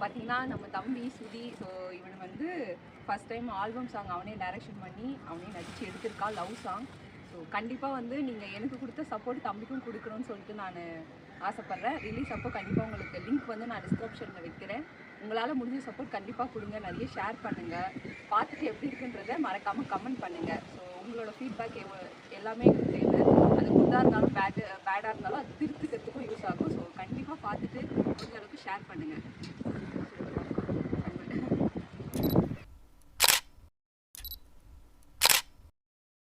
பார்த்தீங்கன்னா நம்ம தம்பி சுதி ஸோ இவன் வந்து ஃபஸ்ட் டைம் ஆல்பம் சாங் அவனே டைரக்ஷன் பண்ணி அவனே நடிச்சு எடுத்திருக்கா லவ் சாங் ஸோ கண்டிப்பாக வந்து நீங்கள் எனக்கு கொடுத்த சப்போர்ட் தம்பிக்கும் கொடுக்கணும்னு சொல்லிட்டு நான் ஆசைப்பட்றேன். ரிலீஸ் அப்போ கண்டிப்பாக உங்களுக்கு லிங்க் வந்து நான் டிஸ்கிரிப்ஷனில் வைக்கிறேன். உங்களால் முடிஞ்ச சப்போர்ட் கண்டிப்பாக கொடுங்க. நிறைய ஷேர் பண்ணுங்கள் பார்த்துட்டு எப்படி இருக்குன்றத மறக்காமல் கமெண்ட் பண்ணுங்கள் ஸோ உங்களோட ஃபீட்பேக் எவ்வளோ எல்லாமே எனக்கு தேவை. அது குட்டாக இருந்தாலும் பேட் பேடாக இருந்தாலும் அது திருப்பி யூஸ் ஆகும் ஸோ கண்டிப்பாக பார்த்துட்டு முடிஞ்ச அளவுக்கு ஷேர் பண்ணுங்கள்